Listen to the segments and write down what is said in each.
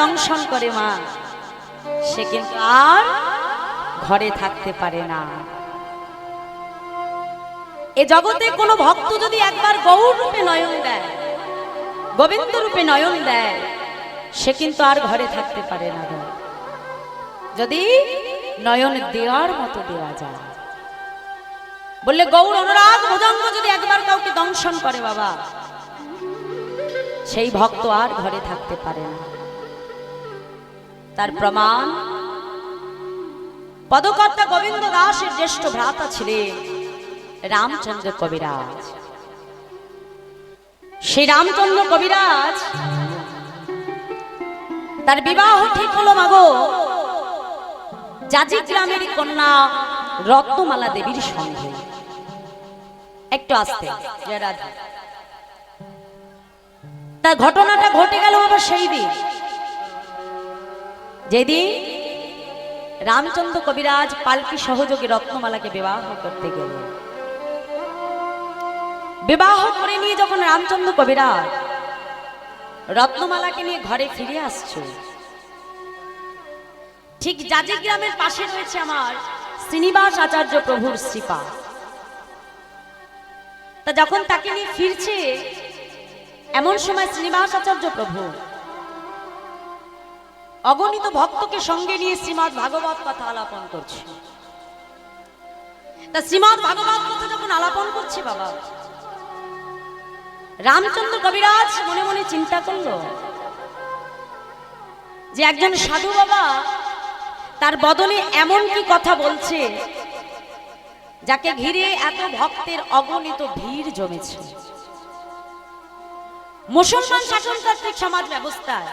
দংশন করে মা, সে কিন্তু আর ঘরে থাকতে পারে না। এ জগতে কোনো ভক্ত যদি একবার গৌর রূপে নয়ন দেয় গোবিন্দ রূপে নয়ন দেয়, সে কিন্তু আর ঘরে থাকতে পারে না যদি নয়ন দেওয়ার মতো দেওয়া যায়। বললে, গৌর অনুরাগ, ভুজঙ্গ যদি একবার কাউকে দংশন করে বাবা, সেই ভক্ত আর ঘরে থাকতে পারে না। তার প্রমাণ, পদকর্তা গোবিন্দ দাসের জ্যেষ্ঠ ভ্রাতা ছিলেন রামচন্দ্র কবিরাজ। সেই রামচন্দ্র কবিরাজ, তার বিবাহ ঠিক হলো মাগো। জাজি গ্রামের কন্যা রত্নমালা দেবীর সঙ্গে। একটু আসতে তা ঘটনাটা ঘটে গেল আবার সেই দিন। যেদিন রামচন্দ্র কবিরাজ পালকি সহযোগে রত্নমালাকে বিবাহ করতে গেল বিবাহ করে নিয়ে যখন রামচন্দ্র কবিরাজ রত্নমালাকে নিয়ে ঘরে ফিরে আসছে ঠিক জাজি গ্রামের পাশে রয়েছে আমার শ্রীনিবাস আচার্য প্রভুর শ্রীপা। তা যখন তাকে নিয়ে ফিরছে, এমন সময় শ্রীনিবাস আচার্য প্রভু, অগণিত ভক্তকে সঙ্গে নিয়ে শ্রীমৎ ভাগবত কথা আলাপন করছে। তা শ্রীমৎ ভাগবত কথা যখন আলাপন করছে বাবা, রামচন্দ্র কবিরাজ মনে মনে চিন্তা করল যে একজন সাধু বাবা তার বদলে এমন কি কথা বলছে? যাকে ঘিরে এত ভক্তের অগণিত ভিড় জমেছে। মুসলমান শাসনতান্ত্রিক সমাজ ব্যবস্থায়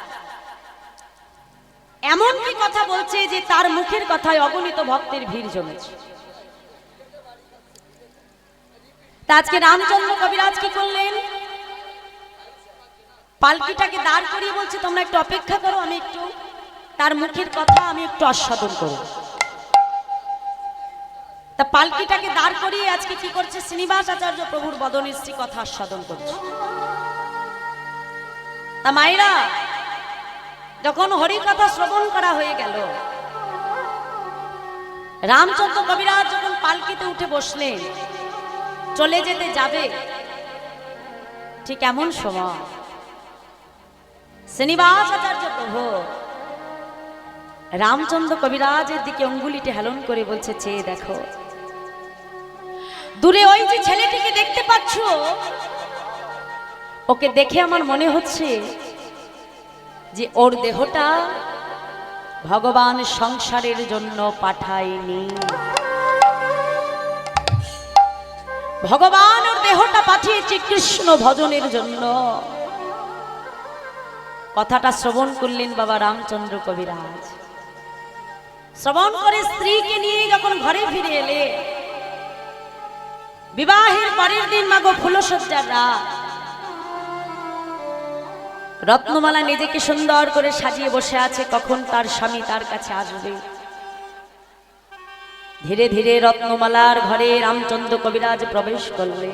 এমন কি কথা বলছে যে তার মুখের কথায় অগণিত ভক্তের ভিড় জমেছে? তা আজকে রামচন্দ্র কবিরাজ কি করলেন? পালকিটাকে দাঁড় করিয়ে বলছে, তোমরা একটু অপেক্ষা করো, আমি একটু তার মুখের কথা আমি একটু আস্বাদন করব। তা পালকিটাকে দাঁড় করিয়ে আজকে কি করছে শ্রীনিবাস আচার্য প্রভুর বদনিশ্রী কথা আস্বাদন করছে। তা মায়েরা, যখন হরি কথা শ্রবণ করা হয়ে গেল, রামচন্দ্র কবিরাজ যখন পালকিতে উঠে বসলেন, চলে যেতে যাবে, ঠিক এমন সময়, শ্রীনিবাস আচার্য প্রভু রামচন্দ্র কবিরাজের দিকে অঙ্গুলিটি হেলন করে বলছে, চেয়ে দেখো। দূরে ওই যে ছেলেটিকে দেখতে পাচ্ছ? ওকে দেখে আমার মনে হচ্ছে যে ওর দেহটা ভগবান সংসারের জন্য পাঠায়নি। ভগবান ওর দেহটা পাঠিয়েছে কৃষ্ণ ভজনের জন্য। কথাটা শ্রবণ করলেন বাবা রামচন্দ্র কবিরাজ। শ্রবণ করে স্ত্রীকে নিয়ে যখন ঘরে ফিরে এলে, বিবাহের পরের দিন মাগো ফুলসজ্জার রাত রত্নমালা নিজেকে সুন্দর করে সাজিয়ে বসে আছে, কখন তার স্বামী তার কাছে আসবে। ধীরে ধীরে রত্নমালার ঘরে রামচন্দ্র কবিরাজ প্রবেশ করলে।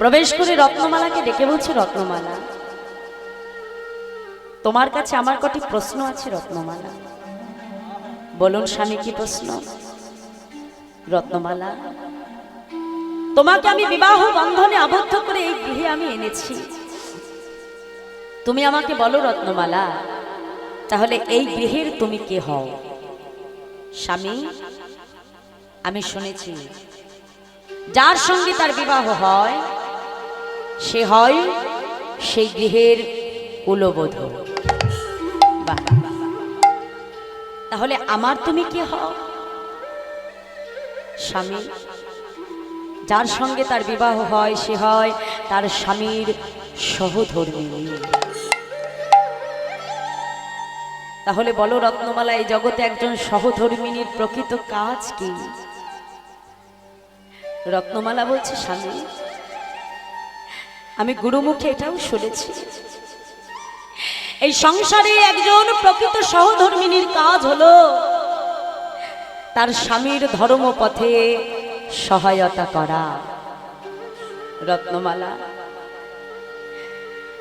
প্রবেশ করে রত্নমালাকে ডেকে বলছে, রত্নমালা তোমার কাছে আমার কটি প্রশ্ন আছে, রত্নমালা। বলুন স্বামী, কি প্রশ্ন? রত্নমালা, তোমাকে আমি বিবাহ বন্ধনে আবদ্ধ করে এই গৃহে আমি এনেছি। তুমি আমাকে বলো, রত্নমালা, তাহলে এই গৃহের তুমি কে হও? স্বামী, আমি শুনেছি, যার সঙ্গে তার বিবাহ হয়, সে হয় সেই গৃহের কুলবোধ। তাহলে আমার তুমি কি হও? স্বামী। যার সঙ্গে তার বিবাহ হয়, সে হয় তার স্বামীর সহধর্মী তাহলে বলো, রত্নমালা, এই জগতে একজন সহধর্মিনীর প্রকৃত কাজ কি? রত্নমালা বলছে, স্বামী, আমি গুরুমুখে এটাও শুনেছি এই সংসারে একজন প্রকৃত সহধর্মিনীর কাজ হলো তার স্বামীর ধর্মপথে সহায়তা করা। রত্নমালা,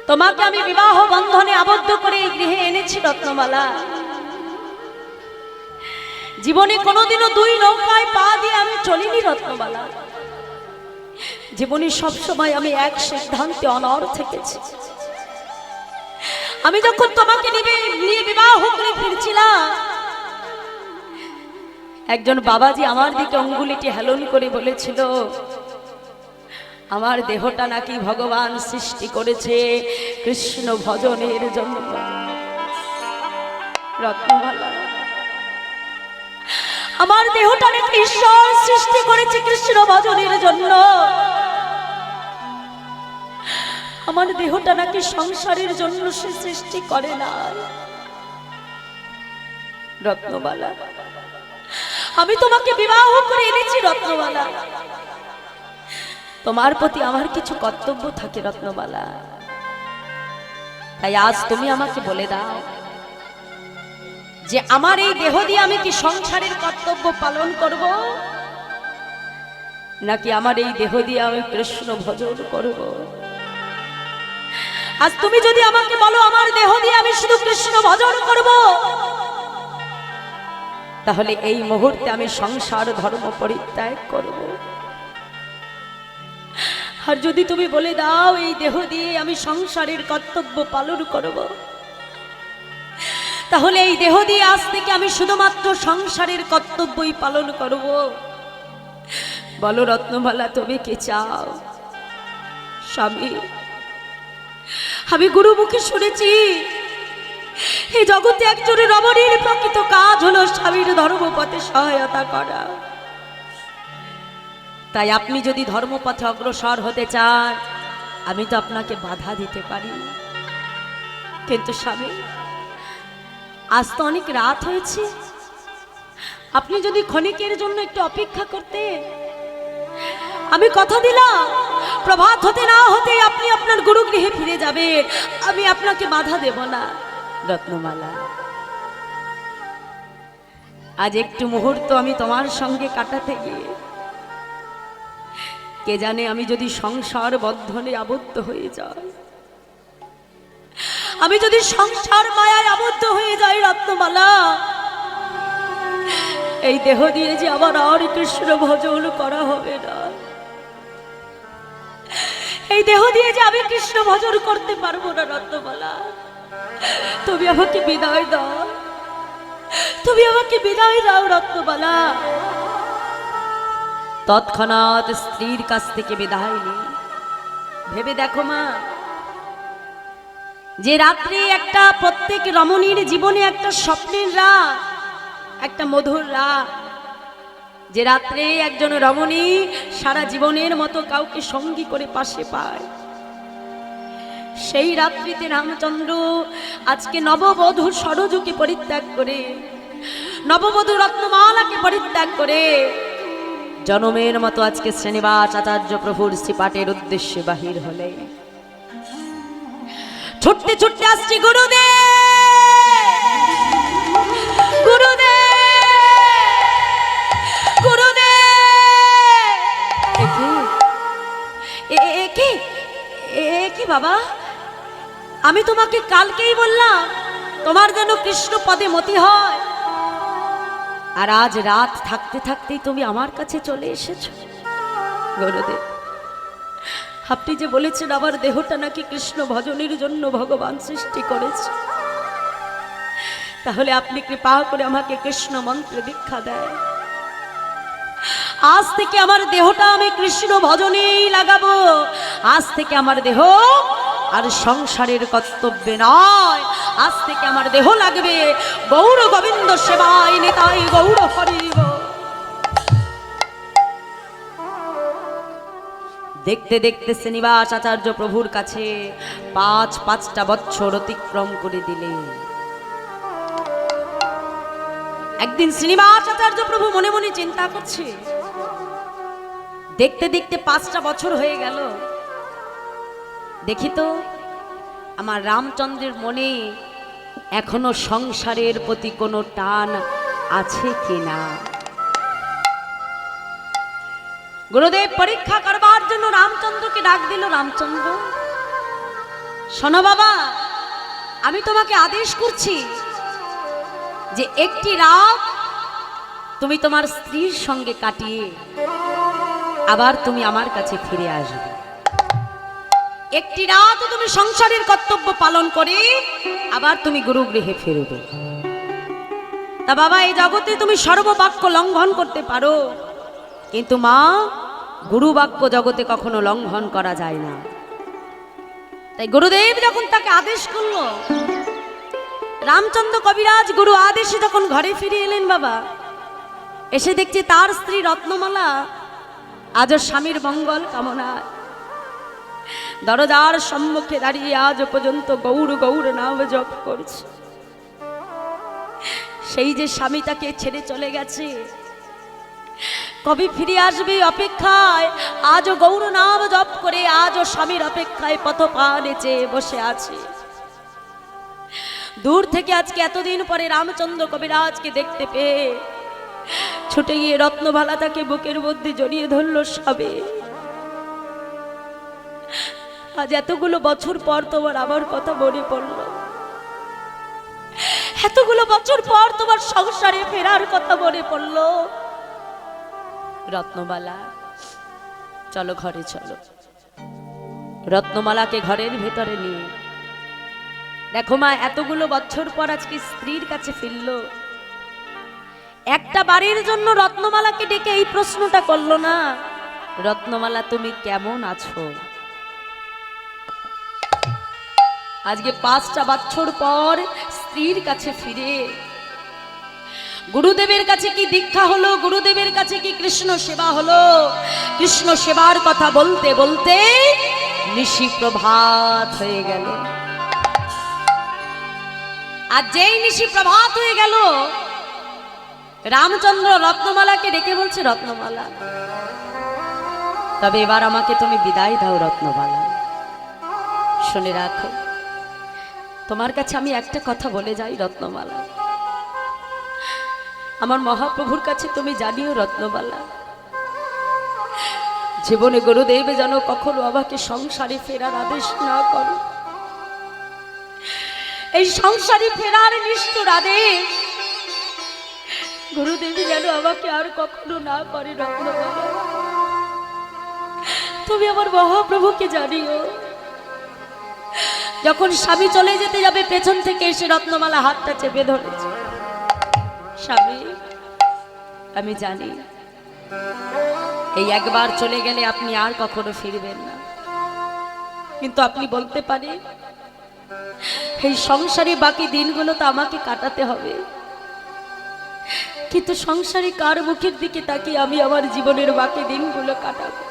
তোমাকে আমি বিবাহ বন্ধনে আবদ্ধ করে এই গৃহে এনেছি রত্নমালা। জীবনে কোনোদিনও দুই নৌকায় পা দিয়ে আমি চলিনি রত্নমালা। জীবনে সবসময় আমি এক সিদ্ধান্তে অনর থেকেছি। আমি যখন তোমাকে নিয়ে বিবাহ করে ফিরছিলাম, একজন বাবাজি আমার দিকে অঙ্গুলিটি হেলন করে বলেছিল, আমার দেহটা নাকি ভগবান সৃষ্টি করেছে কৃষ্ণ ভজনের জন্য। আমার দেহটা নাকি ঈশ্বর সৃষ্টি করেছে কৃষ্ণ ভজনের জন্য। আমার দেহটা নাকি সংসারের জন্য সে সৃষ্টি করে না রত্নবালা, আমি তোমাকে বিবাহ করে এনেছি রত্নবালা। তোমার প্রতি আমার কিছু কর্তব্য থাকে রত্নবালা। তাই আজ তুমি আমাকে বলে দাও যে আমার এই দেহ দিয়ে আমি কি সংসারের কর্তব্য পালন করব? নাকি আমার এই দেহ দিয়ে আমি কৃষ্ণ ভজন করব? আজ তুমি যদি আমাকে বলো আমার দেহ দিয়ে আমি শুধু কৃষ্ণ ভজন করব, তাহলে এই মুহূর্তে আমি সংসার ধর্ম পরিত্যাগ করব। আর যদি তুমি বলে দাও এই দেহ দিয়ে আমি সংসারের কর্তব্য পালন করব, তাহলে এই দেহ দিয়ে আজ থেকে আমি শুধুমাত্র সংসারের কর্তব্যই পালন করব। বলো রত্নমালা, তুমি কি চাও? স্বামী আমি গুরু মুখে শুনেছি এই জগতে একজন রমণীর প্রকৃত কাজ হলো স্বামীর ধর্মপথে সহায়তা করা। তাই আপনি যদি ধর্মপথে অগ্রসর হতে চান, আমি তো আপনাকে বাধা দিতে পারি। কিন্তু স্বামী, আজ তো অনেক রাত হয়েছে। আপনি যদি ক্ষণিকের জন্য একটু অপেক্ষা করতে আমি কথা দিলাম। প্রভাত হতে না হতে আপনি আপনার গুরু গৃহে ফিরে যাবেন। আমি আপনাকে বাধা দেব না, রত্নমালা। আজ একটু মুহূর্ত আমি তোমার সঙ্গে কাটাতে গিয়ে, কে জানে আমি যদি সংসার বন্ধনে আবদ্ধ হয়ে যাই। আমি যদি সংসার মায়ায় আবদ্ধ হয়ে যাই, রত্নমালা। এই দেহ দিয়ে যে আবার আর কৃষ্ণ ভজন করা হবে না। এই দেহ দিয়ে যে আমি কৃষ্ণ ভজন করতে পারব না, রত্নমালা। তুমি আমাকে বিদায় দাও। তুমি আমাকে বিদায় দাও, রত্নমালা। তৎক্ষণাৎ স্ত্রীর কাছ থেকে বিদায় নি ভেবে দেখো মা, যে রাত্রে একটা প্রত্যেক রমণীর জীবনে একটা স্বপ্নের রাত, একটা মধুর রাত। যে রাত্রে একজন রমণী সারা জীবনের মতো কাউকে সঙ্গী করে পাশে পায়। সেই রাত্রিতে রামচন্দ্র আজকে নববধূ সরজুকে পরিত্যাগ করে নববধূ রত্নমালাকে পরিত্যাগ করে, জনমের মতো আজকে শ্রীনিবাস আচার্য প্রভুর শ্রীপাটের উদ্দেশ্যে বাহির হলে। ছুটতে ছুটতে আসছি গুরুদেব! গুরুদেব! বাবা। আমি তোমাকে কালকেই বললাম, তোমার যেন কৃষ্ণ পদে মতি হয়। আর আজ রাত থাকতে থাকতেই তুমি আমার কাছে চলে এসেছ। গুরুদেব, আপনি যে বলেছেন আমার দেহটা নাকি কৃষ্ণ ভজনের জন্য ভগবান সৃষ্টি করেছে। তাহলে আপনি কৃপা করে আমাকে কৃষ্ণ মন্ত্রে দীক্ষা দেয় আজ থেকে আমার দেহটা আমি কৃষ্ণ ভজনেই লাগাবো। আজ থেকে আমার দেহ আর সংসারের কর্তব্যে নয়। আজ থেকে আমার দেহ লাগবে গৌর গোবিন্দ সেবায় নেতাই গৌর হরিব। দেখতে দেখতে শ্রীনিবাস আচার্য প্রভুর কাছে পাঁচ পাঁচটা বছর অতিক্রম করে দিলেন। একদিন শ্রীনিবাস আচার্য প্রভু মনে মনে চিন্তা করছে। দেখতে দেখতে পাঁচটা বছর হয়ে গেল। দেখি তো, আমার রামচন্দ্রের মনে এখনও সংসারের প্রতি কোনো টান আছে কিনা? গুরুদেব পরীক্ষা করবার জন্য রামচন্দ্রকে ডাক দিল, রামচন্দ্র, শোনো বাবা, আমি তোমাকে আদেশ করছি যে একটি রাত তুমি তোমার স্ত্রীর সঙ্গে কাটিয়ে আবার তুমি আমার কাছে ফিরে আসবে। একটি রাত তুমি সংসারের কর্তব্য পালন করে আবার তুমি গুরুগৃহে ফিরবে। তা বাবা, এই জগতে তুমি সর্ববাক্য লঙ্ঘন করতে পারো, কিন্তু মা গুরু বাক্য জগতে কখনো লঙ্ঘন করা যায় না। তাই গুরুদেব যখন তাকে আদেশ করল রামচন্দ্র কবিরাজ গুরু আদেশে যখন ঘরে ফিরে এলেন বাবা, এসে দেখছি তার স্ত্রী রত্নমালা আজও স্বামীর মঙ্গল কামনা। দরজার সম্মুখে দাঁড়িয়ে আজ পর্যন্ত গৌর গৌর নাম জপ করছে। সেই যে স্বামী তাকে ছেড়ে চলে গেছে, কবি ফিরে আসবে অপেক্ষায়? আজও গৌর নাম জপ করে আজও স্বামীর অপেক্ষায় পথ পা চেয়ে বসে আছে। দূর থেকে আজকে এতদিন পরে রামচন্দ্র কবিরাজকে দেখতে পেয়ে ছুটে গিয়ে রত্নভালা তাকে বুকের মধ্যে জড়িয়ে ধরল সবে। আজ এতগুলো বছর পর তোমার আমার কথা মনে পড়ল। এতগুলো বছর পর তোমার সংসারে ফেরার কথা মনে পড়ল। রত্নমালা চলো ঘরে চলো। রত্নমালাকে ঘরের ভেতরে নিয়ে দেখো মা, এতগুলো বছর পর আজকে স্ত্রীর কাছে ফিরলো। একটা বাড়ির জন্য রত্নমালাকে ডেকে এই প্রশ্নটা করল না, রত্নমালা, তুমি কেমন আছো? আজকে পাঁচটা বছর পর স্ত্রীর কাছে ফিরে। গুরুদেবের কাছে কি দীক্ষা হলো? গুরুদেবের কাছে কি কৃষ্ণ সেবা হলো? কৃষ্ণ সেবার কথা বলতে বলতে নিশি প্রভাত হয়ে গেল। আর যেই নিশি প্রভাত হয়ে গেল, রামচন্দ্র রত্নমালাকে ডেকে বলছে, রত্নমালা, তবে এবার আমাকে তুমি বিদায় দাও রত্নমালা। শুনে রাখো, তোমার কাছে আমি একটা কথা বলে যাই রত্নমালা। আমার মহাপ্রভুর কাছে তুমি জানিও রত্নমালা, জীবনে গুরুদেব যেন কখনো আমাকে সংসারে ফেরার আদেশ না করো এই সংসারে ফেরার নিষ্ঠুর আদেশ। গুরুদেবী যেন আমাকে আর কখনো না করে তুমি আমার মহাপ্রভুকে জানিও, যখন স্বামী চলে যেতে যাবে, পেছন থেকে এসে রত্নমালা হাতটা চেপে ধরেছে। স্বামী, আমি জানি, এই একবার চলে গেলে আপনি আর কখনো ফিরবেন না। কিন্তু আপনি বলতে পারেন এই সংসারে বাকি দিনগুলো তো আমাকে কাটাতে হবে। কিন্তু সংসারে কার মুখের দিকে তাকিয়ে আমি আমার জীবনের বাকি দিনগুলো কাটাবো?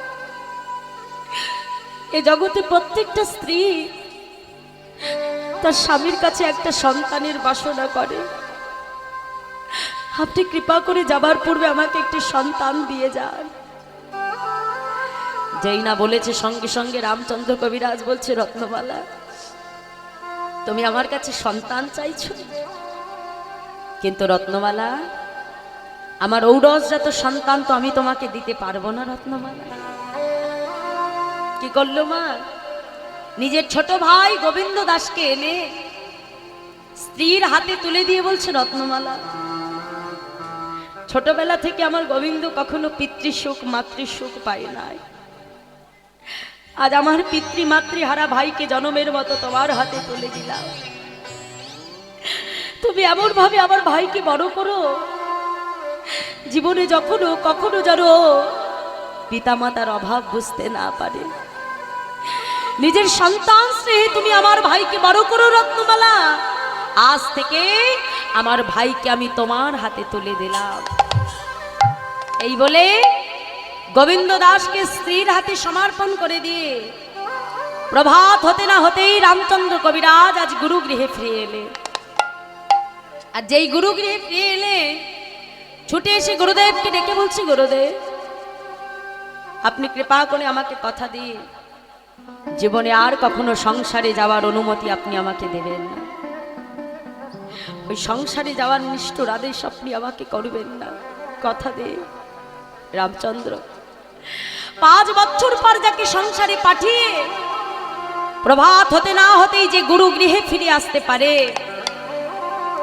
এ জগতে প্রত্যেকটা স্ত্রী তার স্বামীর কাছে একটা সন্তানের বাসনা করে। আপনি কৃপা করে যাবার পূর্বে আমাকে একটি সন্তান দিয়ে যান। যেই না বলেছে সঙ্গে সঙ্গে রামচন্দ্র কবিরাজ বলছে, রত্নমালা তুমি আমার কাছে সন্তান চাইছো? কিন্তু রত্নমালা, আমার ঔরসজাত সন্তান তো আমি তোমাকে দিতে পারব না, রত্নমালা। কি করল মা? নিজের ছোট ভাই গোবিন্দ দাসকে এনে স্ত্রীর হাতে তুলে দিয়ে বলছে, রত্নমালা, ছোটবেলা থেকে আমার গোবিন্দ কখনো পিতৃসুখ, মাতৃসুখ পায় নাই। আজ আমার পিতৃ মাতৃহারা ভাইকে জনমের মতো তোমার হাতে তুলে দিলাম। তুমি এমন ভাবে আমার ভাইকে বড় করো, জীবনে যখনও কখনো যেন পিতামাতার অভাব বুঝতে না পারে। নিজের সন্তান স্নেহে তুমি আমার ভাইকে বড় করো, রত্নমালা। আজ থেকে আমার ভাইকে আমি তোমার হাতে তুলে দিলাম। এই বলে গোবিন্দ দাসকে স্ত্রীর হাতে সমর্পণ করে দিয়ে প্রভাত হতে না হতেই রামচন্দ্র কবিরাজ আজ গুরুগৃহে ফিরে এলে। আর যেই গুরুগৃহে ফিরে এলে, ছুটে এসে গুরুদেবকে ডেকে বলছি, গুরুদেব, আপনি কৃপা করে আমাকে কথা দিয়ে জীবনে আর কখনো সংসারে যাওয়ার অনুমতি আপনি আমাকে দেবেন না। ওই সংসারে যাওয়ার নিষ্ঠুর আদেশ আপনি আমাকে করবেন না। কথা দে, রামচন্দ্র। পাঁচ বছর পর যাকে সংসারে পাঠিয়ে প্রভাত হতে না হতেই যে গুরু গৃহে ফিরে আসতে পারে।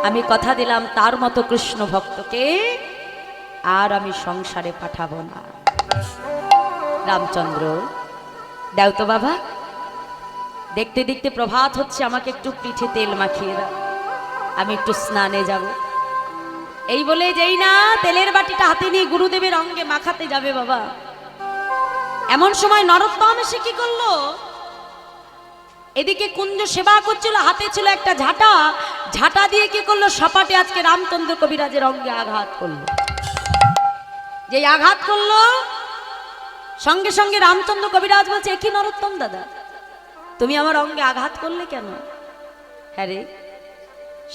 আমি কথা দিলাম তার মতো কৃষ্ণ ভক্তকে, আর আমি সংসারে পাঠাবো না। রামচন্দ্র, দাও তো বাবা। দেখতে দেখতে প্রভাত হচ্ছে, আমাকে একটু পিঠে তেল মাখিয়ে দাও। আমি একটু স্নানে যাব। এই বলে যেই না, তেলের বাটিটা হাতে নিয়ে গুরুদেবের অঙ্গে মাখাতে যাবে বাবা। এমন সময় নরোত্তম এসে কি করল? এদিকে কুঞ্জ সেবা করছিল, হাতে ছিল একটা ঝাঁটা। ঝাঁটা দিয়ে কি করল? সপাটে আজকে রামচন্দ্র কবিরাজের অঙ্গে আঘাত করল। যেই আঘাত করল, সঙ্গে সঙ্গে রামচন্দ্র কবিরাজ বলছে একই নরোত্তম দাদা? তুমি আমার অঙ্গে আঘাত করলে কেন? হ্যাঁ রে,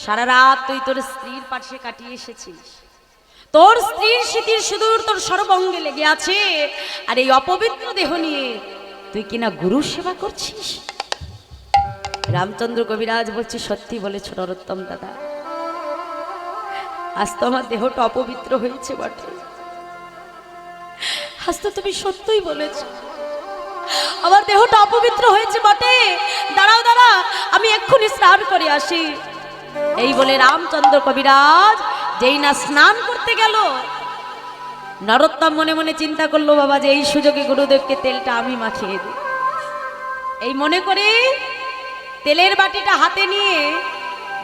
সারা রাত তুই তোর স্ত্রীর পাশে কাটিয়ে এসেছিস। তোর স্ত্রীর স্মৃতির সুদূর তোর সর্বঙ্গে লেগে আছে। আর এই অপবিত্র দেহ নিয়ে তুই কিনা গুরু সেবা করছিস? রামচন্দ্র কবিরাজ বলছে, সত্যি বলেছ নরোত্তম দাদা। আজ তো আমার দেহটা অপবিত্র হয়েছে বটে। আজ তো তুমি সত্যই বলেছ। আমার দেহটা অপবিত্র হয়েছে বটে। দাঁড়াও, দাঁড়া, আমি এক্ষুনি স্নান করে আসি। এই বলে রামচন্দ্র কবিরাজ যেই না স্নান করতে গেল, নরোত্তম মনে মনে চিন্তা করল, বাবা, যে এই সুযোগে গুরুদেবকে তেলটা আমি মাখিয়ে দিই। এই মনে করে তেলের বাটিটা হাতে নিয়ে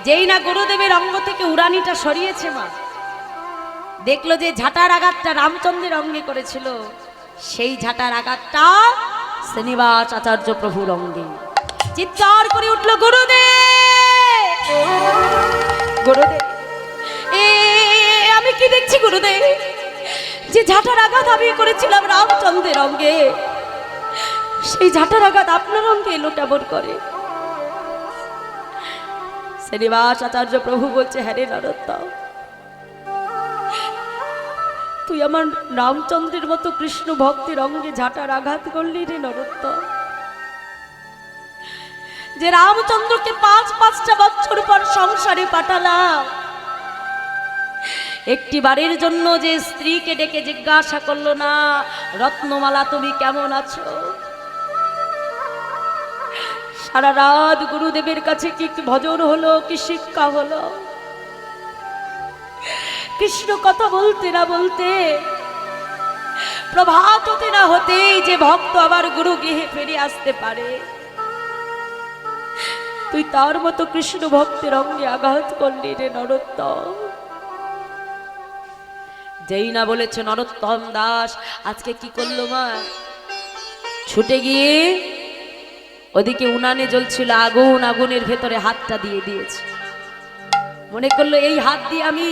যেই না গুরুদেবের অঙ্গ থেকে উড়ানিটা সরিয়েছে মা, দেখল যে ঝাঁটার আঘাতটা রামচন্দ্রের অঙ্গে করেছিল। সেই ঝাঁটার আঘাতটা শ্রীনিবাস আচার্য প্রভুর অঙ্গে। চিৎকার করে উঠল, গুরুদেব! গুরুদেব! গুরুদেব, যে ঝাঁটার আঘাত আমি করেছিলাম রামচন্দ্রের অঙ্গে, সেই ঝাঁটার আঘাত আপনার অঙ্গে এলো কেমন করে। শ্রীনিবাস আচার্য প্রভু বলছে হ্যাঁ রে নরোত্তম, তুই আমার রামচন্দ্রের মতো কৃষ্ণ ভক্তের অঙ্গে ঝাঁটার আঘাত করলি রে নরোত্তম। যে রামচন্দ্রকে পাঁচ পাঁচটা বছর পর সংসারে পাঠালাম একটি বাড়ির জন্য যে স্ত্রীকে ডেকে জিজ্ঞাসা করল, না, রত্নমালা, তুমি কেমন আছো? সারা রাত গুরুদেবের কাছে কি ভজন হলো, কি শিক্ষা হলো? কৃষ্ণ কথা বলতে না বলতে, প্রভাত হতে না হতেই যে ভক্ত আবার গুরু গৃহে ফিরে আসতে পারে। তুই তার মতো কৃষ্ণ ভক্তের অঙ্গে আঘাত করলি রে নরোত্তম। যেই না বলেছে নরোত্তম দাস, আজকে কি করল মা? ছুটে গিয়ে ওদিকে উনানে জ্বলছিল আগুন, আগুনের ভেতরে হাতটা দিয়ে দিয়েছে। মনে করল এই হাত দিয়ে আমি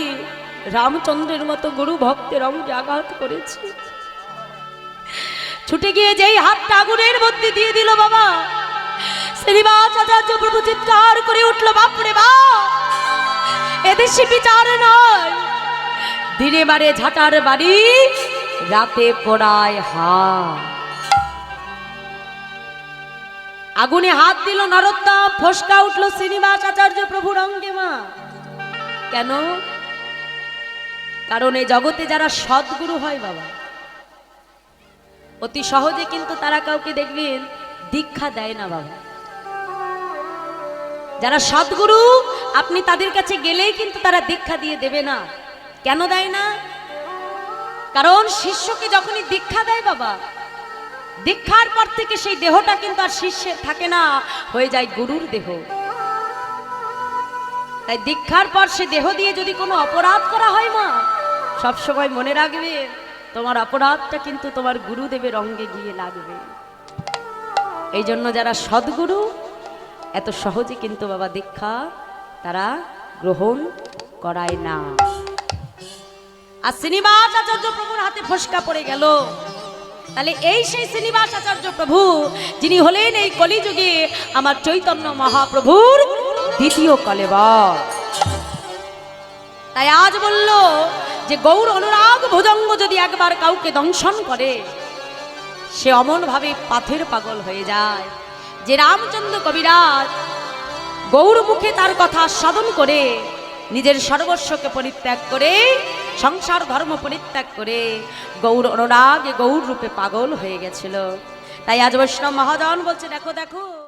রামচন্দ্রের মতো গুরু ভক্তের অঙ্গে আঘাত করেছি। ছুটে গিয়ে যেই হাতটা আগুনের মধ্যে দিয়ে দিল বাবা শ্রীনিবাস আচার্য প্রভু চিৎকার করে উঠল, বাপরে বাপ, এদেশে বিচার নয় দিনে বারে ঝাঁটার বাড়ি, রাতে পড়ায় হা আগুনে হাত দিল নরোত্তম ফসকা উঠল শ্রীনিবাস আচার্য প্রভুর অঙ্গে মা। কেন? কারণ এই জগতে যারা সদ্গুরু হয় বাবা, অতি সহজে কিন্তু তারা কাউকে দেখবেন দীক্ষা দেয় না বাবা। যারা সদ্গুরু, আপনি তাদের কাছে গেলেই কিন্তু তারা দীক্ষা দিয়ে দেবে না। কেন দেয় না? কারণ শিষ্যকে যখনই দীক্ষা দেয় বাবা, দীক্ষার পর থেকে সেই দেহটা কিন্তু আর শিষ্যের থাকে না, হয়ে যায় গুরুর দেহ। তাই দীক্ষার পর সে দেহ দিয়ে যদি কোনো অপরাধ করা হয় মা, সব সময় মনে রাখবে, তোমার অপরাধটা কিন্তু তোমার গুরুদেবের অঙ্গে গিয়ে লাগবে। এই জন্য যারা সদ্গুরু, এত সহজে কিন্তু বাবা দীক্ষা তারা গ্রহণ করায় না। আর শ্রীনিবাস আচার্য প্রভুর হাতে ফসকা পড়ে গেল। তাহলে এই সেই শ্রীনিবাস আচার্য প্রভু, যিনি হলেন এই কলিযুগে আমার চৈতন্য মহাপ্রভুর দ্বিতীয় কলেবর। তাই আজ বলল যে গৌর অনুরাগ ভুজঙ্গ যদি একবার কাউকে দংশন করে, সে অমনভাবে পাথের পাগল হয়ে যায়। যে রামচন্দ্র কবিরাজ গৌর মুখে তার কথা সাধন করে নিজের সর্বস্বকে পরিত্যাগ করে, সংসার ধর্ম পরিত্যাগ করে গৌর অনুরাগে গৌর রূপে পাগল হয়ে গেছিল। তাই আজ বৈষ্ণব মহাজন বলছে, দেখো দেখো।